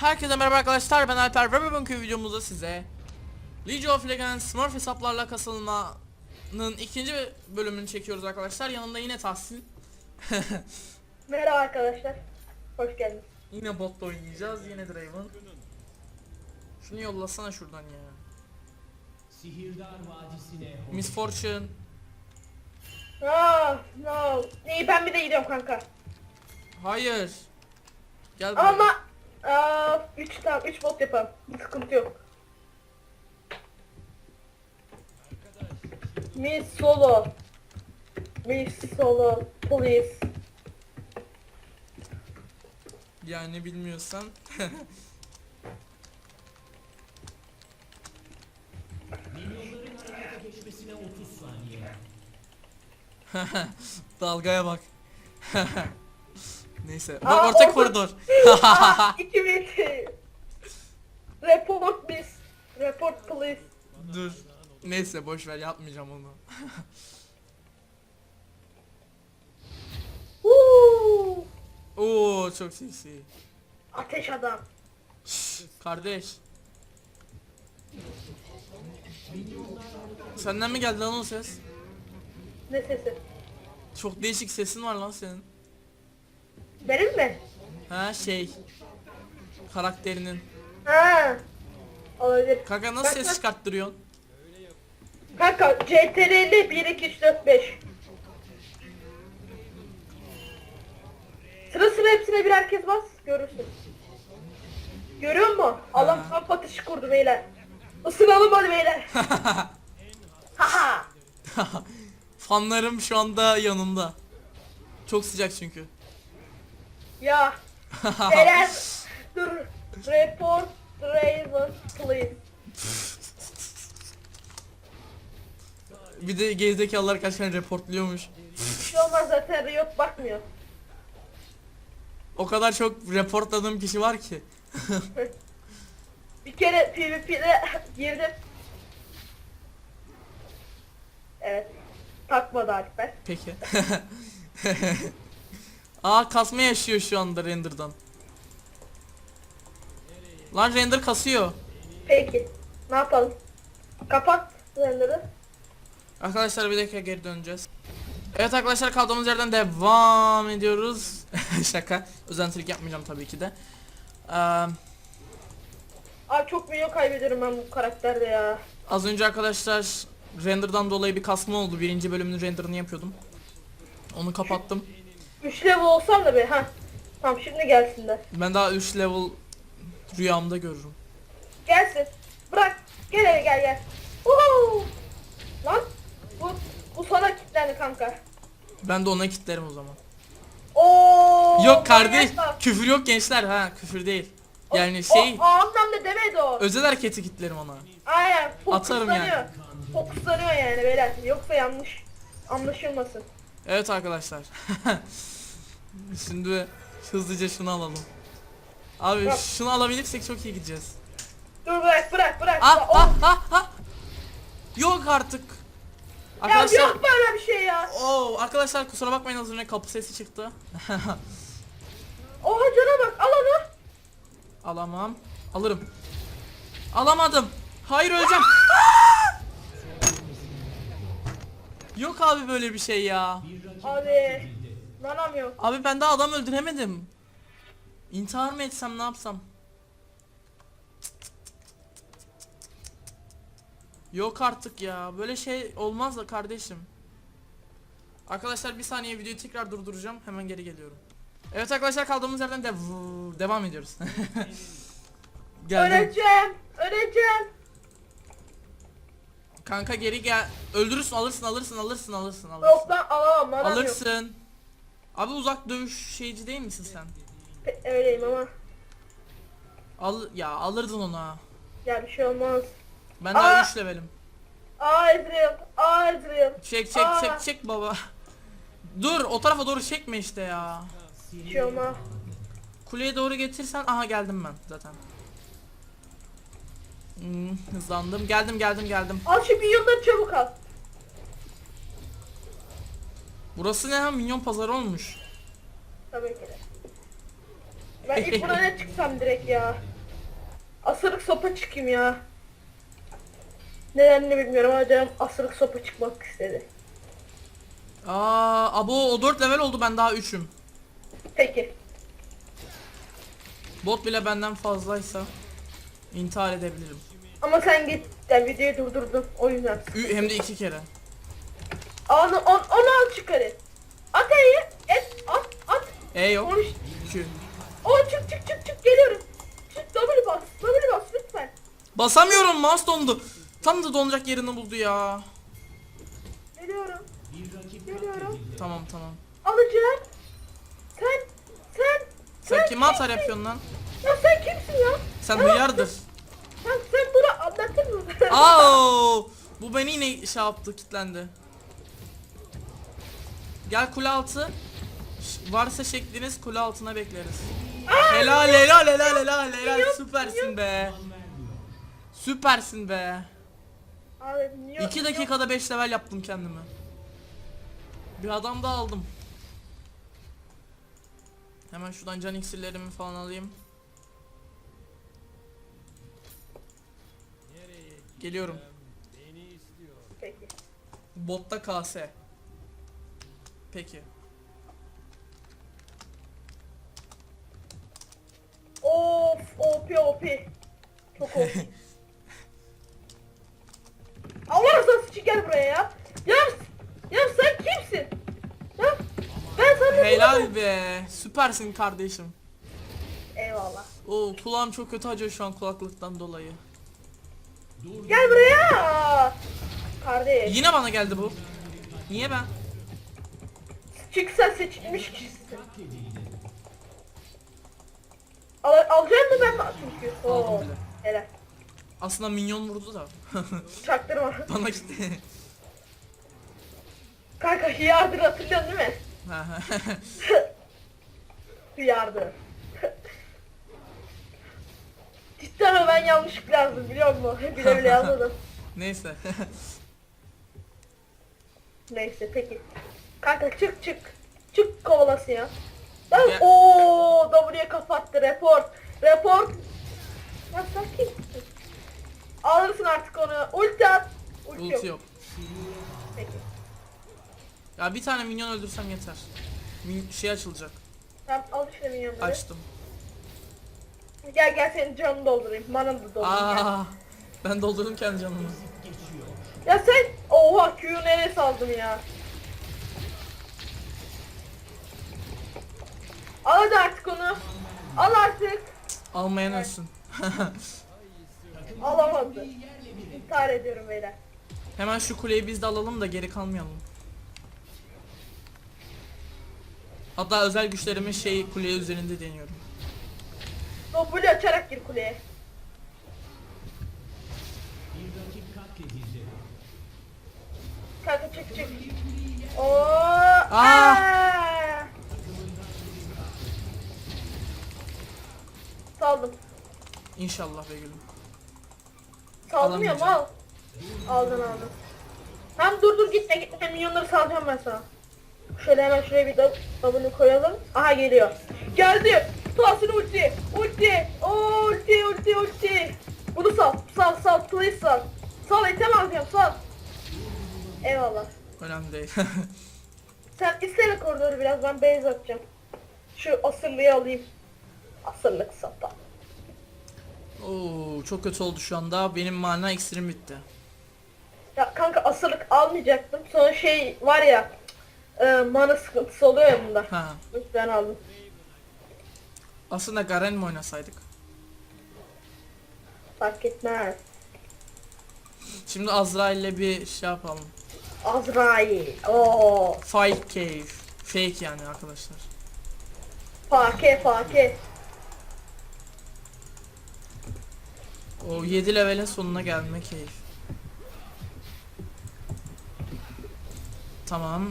Herkese merhaba arkadaşlar ben Alper ve bugünkü videomuzda size League of Legends Smurf hesaplarla kasılmanın ikinci bölümünü çekiyoruz arkadaşlar. Yanımda yine Tahsin. Merhaba arkadaşlar. Hoş geldiniz. yine botla oynayacağız. Yine Draven. Şunu yollasana şuradan ya. Sihirdar Vadisi'ne Miss Fortune. Ah, no. İyi ben bir de gidiyorum kanka. Hayır. Gel buraya. Ama aa, 3 tamam 3 bot yapalım. Bir sıkıntı yok. Miss Solo. Miss Solo. Please. Yani bilmiyorsan. Milyonların harekete geçmesine 30 saniye. Dalgaya bak. Neyse. Bak Aa, orta orada- koridor. ah 2 metre. Report miss. Report please. Dur. Neyse boş ver yapmayacağım onu. Woo! Oo çok seksi. Ateş adam. Kardeş. Senden mi geldi lan o ses? Ne sesi? Çok değişik sesin var lan senin. Benim mi? Ha şey. Karakterinin. Ha. Olabilir. Kanka nasıl ses çıkarttırıyorsun? Kanka CTRL 1 2 3 4 5. Sıra sıra hepsine bir herkes bas görürsün. Görüyor musun? Ha. kamp atışı kurdu beyler. Isınalım hadi beyler. Haha. Fanlarım şu anda yanımda. Çok sıcak çünkü. Ya beyler dur. Report Raven please. Bir de gerizekalılar kaçken reportluyormuş. Bir şey olmaz zaten Riot bakmıyor. O kadar çok reportladığım kişi var ki. Bir kere PvP'de girdim. Evet. Takmadı Alper. Peki. Aa kasma yaşıyor şu anda render'dan. Lan render kasıyor. Peki. Ne yapalım? Kapat render'ı. Arkadaşlar bir dakika geri döneceğiz. Evet arkadaşlar kaldığımız yerden devam ediyoruz. Şaka. Özentilik yapmayacağım tabii ki de. Ee, Abi çok milyon kaybediyorum ben bu karakterde ya. az önce arkadaşlar render'dan dolayı bir kasma oldu. Birinci bölümün render'ını yapıyordum. Onu kapattım. 3 level olsam da be ha. Tamam şimdi gelsinler. Ben daha 3 level rüyamda görürüm. Gelsin. Bırak. Gel hele gel gel. Uhu. Lan bu bu sana kilitlendi kanka. Ben de ona kitlerim o zaman. Oo. Yok kardeş küfür yok gençler ha küfür değil. O- Yani şey O, o anlamda demedi o. özel hareketi kitlerim ona. Aynen. Atarım yani. Fokuslanıyor yani beyler. Yoksa yanlış anlaşılmasın. Evet arkadaşlar. Şimdi hızlıca şunu alalım. Abi Bırak. şunu alabilirsek çok iyi gideceğiz. Dur bırak bırak bırak. Ah Oh. ah ah ah. Yok artık. Ya Arkadaşlar yok böyle bir şey ya. Oo, arkadaşlar kusura bakmayın az önce kapı sesi çıktı. Oha cana bak al onu. Alamam. Alırım. Alamadım. Hayır öleceğim. Yok abi böyle bir şey ya. Abi. Manam yok. Abi ben daha adam öldüremedim. İntihar mı etsem ne yapsam? Yok artık ya. Böyle şey olmaz da kardeşim. Arkadaşlar bir saniye videoyu tekrar durduracağım. Hemen geri geliyorum. Evet arkadaşlar kaldığımız yerden de devam ediyoruz. Geldim. Öleceğim. Öleceğim. Kanka geri gel. Öldürürsün alırsın alırsın alırsın alırsın alırsın. Yok ben alamam manam yok. Abi uzak dövüş şeyci değil misin sen? Pe- Öyleyim ama. Al ya alırdın ona. Ya bir şey olmaz. Ben daha Aa! 3 levelim. Aa Ezreal. Aa Ezreal. Çek çek Aa! çek çek baba. Dur o tarafa doğru çekme işte ya. Bir şey olmaz. Kuleye doğru getirsen aha geldim ben zaten. Hmm, hızlandım. Geldim geldim geldim. Al şu milyonları çabuk al. Burası ne ha minyon pazarı olmuş. Tabii ki de. Ben ilk buraya çıksam direkt ya. asırık sopa çıkayım ya. Nedenini bilmiyorum ama canım asırık sopa çıkmak istedi. Aa, abo o 4 level oldu ben daha 3'üm. Peki. Bot bile benden fazlaysa intihar edebilirim. Ama sen git de videoyu durdurdun o yüzden. Ü- hem de iki kere. Onu, on, onu al çıkarı. At E'yi. Et. At. At. E yok. Konuş. Q. O çık çık çık çık geliyorum. Çık W bas. W bas lütfen. Basamıyorum mouse dondu. Tam da donacak yerini buldu ya. Geliyorum. Geliyorum. Tamam tamam. Alacağım. Sen. Sen. Sen kime atar yapıyorsun lan? Ya sen kimsin ya? Sen Ya hıyardır. Sen, sen bunu anlatır mısın? Aa, bu beni yine şey yaptı, kitlendi. Gel kule altı. Varsa şekliniz kule altına bekleriz. Helal helal helal helal helal süpersin be. Süpersin be. Abi niye? 2 dakikada 5 level yaptım kendimi. Bir adam da aldım. Hemen şuradan can iksirlerimi falan alayım. Geliyorum. Peki. Botta KS. Peki. Of OP OP. Çok OP. Allah rızası için gel buraya ya. Ya, ya sen kimsin? Ya, ben sana Helal be. Süpersin kardeşim. Eyvallah. Oo kulağım çok kötü acıyor şu an kulaklıktan dolayı. Gel buraya. Kardeş. Yine bana geldi bu. Niye ben? Çık sen seçilmiş kişisin. Al, alacak mı ben mi çünkü? Aldım Oo, bile. Helal. Aslında minyon vurdu da. Çaktırma. bana gitti. Kanka hıyardır hatırlıyorsun değil mi? Hıyardır. Cidden ama ben yanlışlıkla yazdım biliyor musun? Bile bile yazmadım. Neyse. Neyse peki. Kanka çık çık. Çık kovalasın ya. Ben Gel. ooo W'ye kapattı report. Report. Ya kimsin? Alırsın artık onu. Ulti at. Ulti, Ulti yok. yok. Peki. Ya bir tane minyon öldürsem yeter. Min şey açılacak. Tamam al işte minyonları. Açtım. Gel gel senin canını doldurayım. Manını da doldurayım gel. Aa, ben doldurdum kendi canımı. Ya sen oha Q'yu nereye saldım ya? Al hadi artık onu. Al artık. Almayan ölsün. Alamadı. İntihar ediyorum beyler. Hemen şu kuleyi biz de alalım da geri kalmayalım. Hatta özel güçlerimin şey kule üzerinde deniyorum. W açarak gir kuleye. Kanka çık çık. Oo. Aa! Aa! Saldım. İnşallah be gülüm. Saldım ya mal. Aldın aldın. Hem dur dur gitme gitme milyonları salacağım ben sana. Şöyle hemen şuraya bir da abını koyalım. Aha geliyor. Geldi. Salsın ulti. Ulti. Oo, ulti ulti ulti. Bunu sal. Sal sal. Please sal. Sal item alacağım sal. Eyvallah. Önemli değil. Sen isteme koridoru biraz ben base atacağım. Şu asırlıyı alayım. Asırlık sapa. Oo, çok kötü oldu şu anda. Benim mana iksirim bitti. Ya kanka asırlık almayacaktım. Sonra şey var ya e, mana sıkıntısı oluyor ya bunda. Ha. Ben aldım. Aslında Garen mi oynasaydık? Fark etmez. Şimdi Azrail'le bir şey yapalım. Azrail. Oo. Fight cave. Fake yani arkadaşlar. Fake fake. O 7 levelin sonuna gelme keyif. Tamam.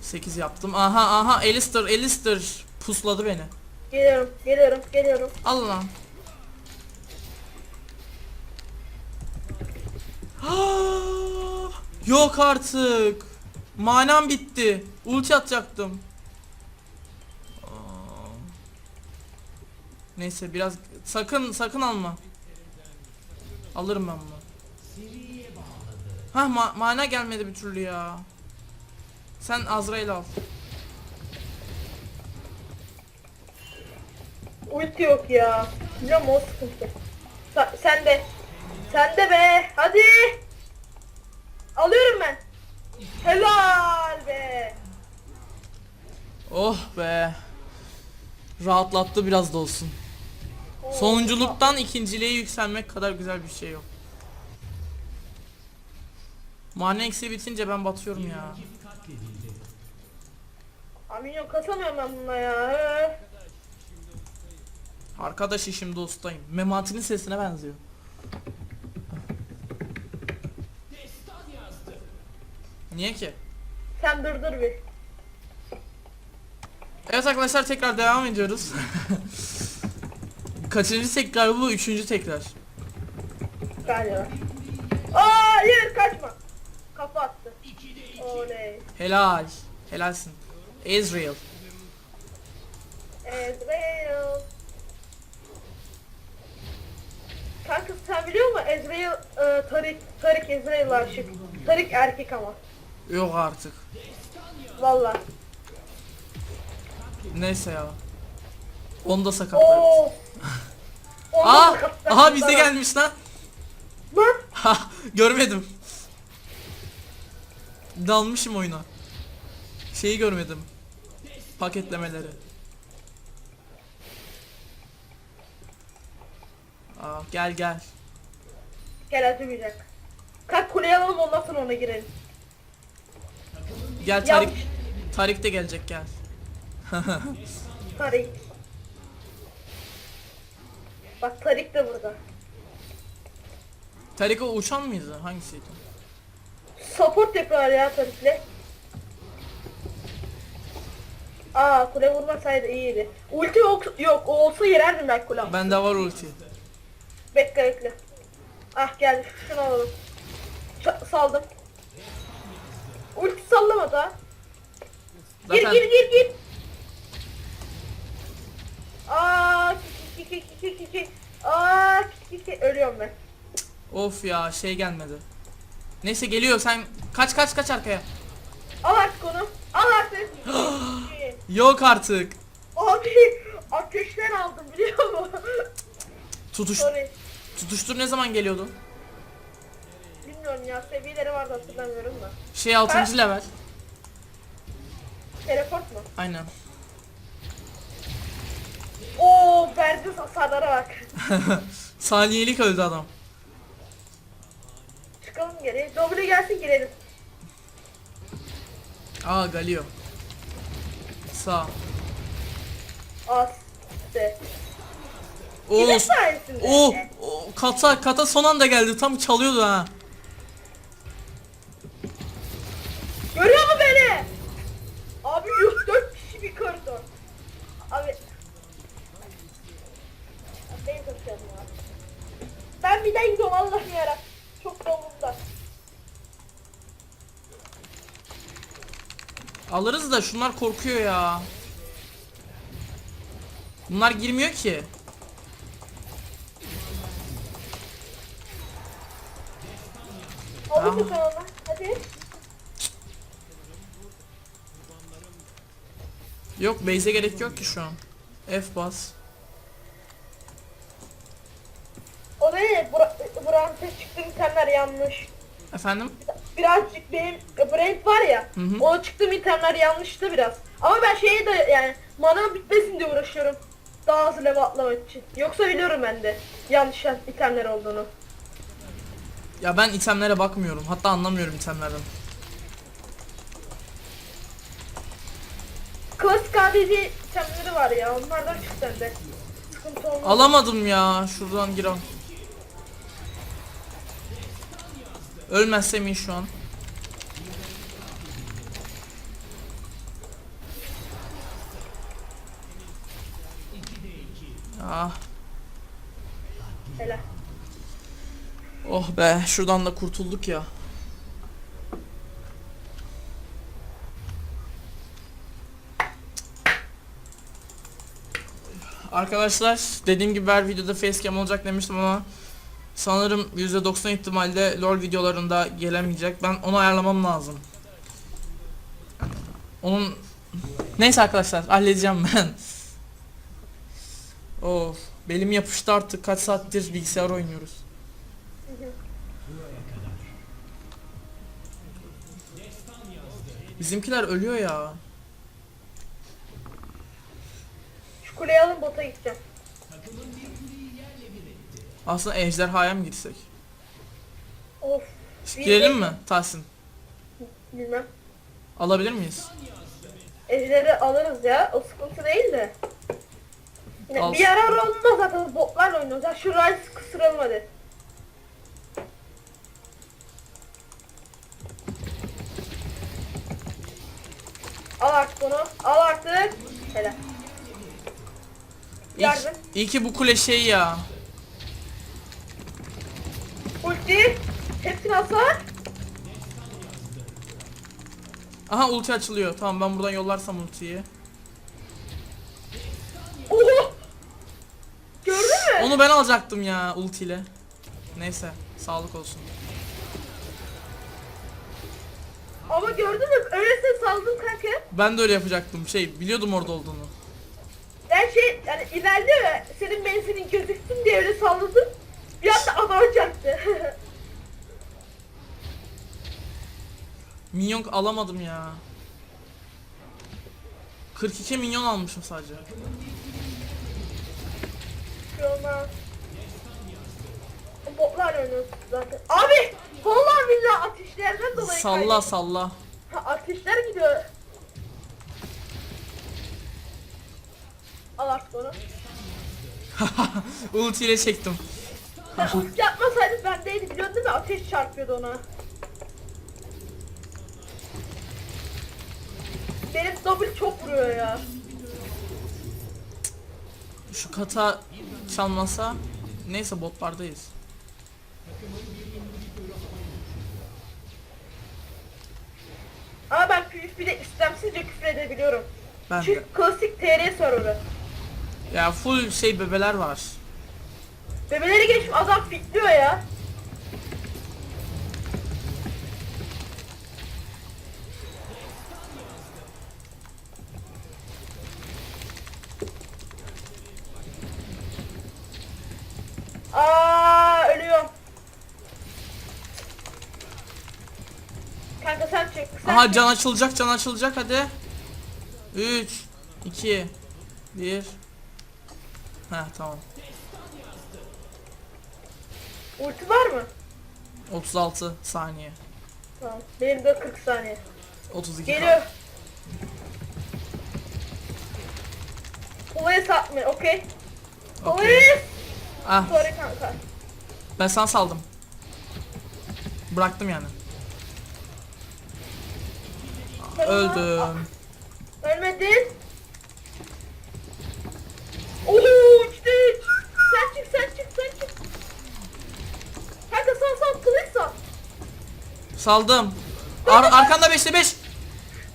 8 yaptım. Aha aha Alistair Alistair pusladı beni. Geliyorum geliyorum geliyorum. Al lan. Yok artık. Manam bitti. Ulti atacaktım. Neyse biraz sakın sakın alma. Alırım ben bunu. Hah ma- mana gelmedi bir türlü ya. Sen Azrail al. Ulti yok ya. Biliyorum o sıkıntı. Sa- sen de. Sen de be. Hadi. Alıyorum ben. Helal be. Oh be. Rahatlattı biraz da olsun. Sonunculuktan ikinciliğe yükselmek kadar güzel bir şey yok. Mana eksiği bitince ben batıyorum ya. Aminyon kasamıyorum ben bununla ya. Arkadaş işim dostayım. Memati'nin sesine benziyor. Niye ki? Sen dur dur bir. Evet arkadaşlar tekrar devam ediyoruz. Kaçıncı tekrar bu? Üçüncü tekrar. Galiba. Aa, hayır kaçma. Kafa attı. Oley. Helal. Helalsin. Ezreal. Ezreal. Kanka sen biliyor musun Ezreal e, Tarik Tarik Ezreal aşık. Tarik erkek ama. Yok artık. Valla. Neyse ya. Onu da sakatlarız. Oo. Aa! Aha bize gelmiş lan. Lan Ha görmedim. Dalmışım oyuna. Şeyi görmedim. Paketlemeleri. Aa gel gel. gel acımayacak. Kalk kuleye alalım ondan sonra ona girelim. Gel Tarik. Tarik de gelecek gel. Tarik. Bak Tarik de burada. Tarik o uçan mıydı? Hangisiydi? Support yapıyorlar ya Tarik'le. Aa kule vurmasaydı iyiydi. Ulti yok, yok o olsa yererdim ben kule. Bende var ulti. Bekle bekle. Ah geldi şunu alalım. Ç- saldım. Ulti sallamadı ha. Gir Zaten gir gir gir. Aa ki ki ki ki ki ki. Aa ki ki ki ölüyorum ben. of ya şey gelmedi. Neyse geliyor sen kaç kaç kaç arkaya. Al artık onu. Al artık. Yok artık. Abi ateşten aldım biliyor musun? Tutuş Sorry. tutuştur ne zaman geliyordu? Bilmiyorum ya seviyeleri vardı hatırlamıyorum da. Şey 6. level. Teleport mu? Aynen. Oo verdi hasarlara bak. Saniyelik öldü adam. Çıkalım geri. W gelsin girelim. Aa Galio. Sağ. İşte. Oo, Kimin sayesinde? o, o kata kata son anda geldi. Tam çalıyordu ha. Ben bir daha gidiyorum Allah'ım yarabbim. Çok dolumda. Alırız da şunlar korkuyor ya. Bunlar girmiyor ki. Tamam. onu? Hadi. Yok base'e gerek yok ki şu an. F bas. O da ne? Brand'e çıktığım itemler yanlış. Efendim? Birazcık benim Brand var ya. Hı hı. O çıktığım itemler yanlıştı biraz. Ama ben şeye de yani mana bitmesin diye uğraşıyorum. Daha hızlı level atlamak için. Yoksa biliyorum ben de yanlış itemler olduğunu. Ya ben itemlere bakmıyorum. Hatta anlamıyorum itemlerden. Klasik ADC itemleri var ya onlardan çık sende. Sıkıntı olmaz. Alamadım ya. Şuradan gir al. Ölmezsem iyi şu an. Ah, Helal. oh be, şuradan da kurtulduk ya. Arkadaşlar dediğim gibi her videoda facecam olacak demiştim ama sanırım %90 ihtimalle LoL videolarında gelemeyecek. Ben onu ayarlamam lazım. Onun neyse arkadaşlar halledeceğim ben. of belim yapıştı artık kaç saattir bilgisayar oynuyoruz. Bizimkiler ölüyor ya. Şu kuleyi alın bota gideceğim. Aslında ejderhaya mı gitsek? Of Girelim mi Tahsin? bilmem. Alabilir miyiz? Ejderi alırız ya. O sıkıntı değil de. Yine Al. bir yarar olmaz zaten botlarla oynuyoruz. Ya şu Rice kısıralım hadi. Al artık onu. Al artık. Helal. İyi, Yardım. iyi ki bu kule şey ya. Ulti. Hepsini alsana. Aha ulti açılıyor. Tamam ben buradan yollarsam ultiyi. Oho. Gördün mü? Onu ben alacaktım ya ultiyle. Neyse sağlık olsun. Ama gördün mü? Öylesine saldım kanka. Ben de öyle yapacaktım. Şey biliyordum orada olduğunu. Ben şey yani ya senin menzilin gözüksün diye öyle salladım. Bir anda adamı çarptı. Minyon alamadım ya. 42 milyon almışım sadece. Şey olmaz. Botlar oynuyoruz zaten. Abi! Vallahi billahi ateşlerden dolayı Salla kaydı. salla. Ha, ateşler gidiyor. Al artık onu. Ultiyle çektim. Yapmasaydın bendeydi biliyorsun değil mi? Ateş çarpıyordu ona. Benim double çok vuruyor ya. Şu kata çalmasa neyse botlardayız. Ama ben PvP'de istemsizce küfür edebiliyorum. Ben de. Çünkü klasik TR serverı. Ya full şey bebeler var. Bebeleri geçip adam fitliyor ya. Aa ölüyorum. Kanka sen çek. Sen Aha çek. can açılacak can açılacak hadi. 3 2 1 Heh tamam. Ulti var mı? 36 saniye. Tamam. Benim de 40 saniye. 32 Geliyor. kaldı. Olaya satmıyor. Okey. Okey. Olaya. Ah Sorry kanka. ben sana saldım. Bıraktım yani. Öldüm. Ölmedin. Saldım. Ar arkanda 5'te 5. Sal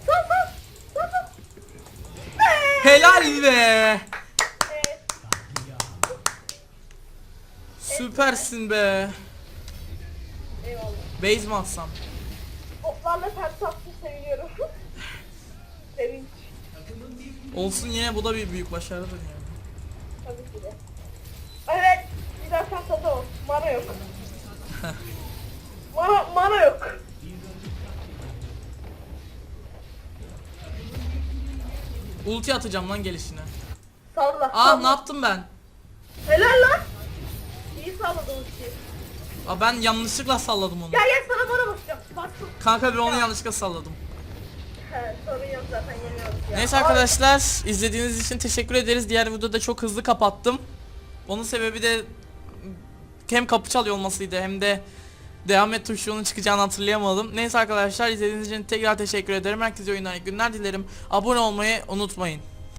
sal. Sal sal. Helal be. Evet. Süpersin be. Eyvallah. Base mi atsam? Otlarla ters attım seviniyorum. Sevinç. Olsun yine bu da bir büyük başarıdır yani. Tabii ki de. Evet. Güzel tasladı o. Mana yok. Ulti atacağım lan gelişine. Salla. Aa salla. ne yaptım ben? Helal lan. İyi salladın ultiyi. Aa ben yanlışlıkla salladım onu. Gel gel sana bana basacağım. Bastım. Kanka ben onu yanlışlıkla salladım. He sorun yok zaten yeniyoruz ya. Neyse Ay, arkadaşlar izlediğiniz için teşekkür ederiz. Diğer videoda çok hızlı kapattım. Onun sebebi de hem kapı çalıyor olmasıydı hem de devam et tuşunun çıkacağını hatırlayamadım. Neyse arkadaşlar izlediğiniz için tekrar teşekkür ederim. Herkese oyunlar iyi günler dilerim. Abone olmayı unutmayın.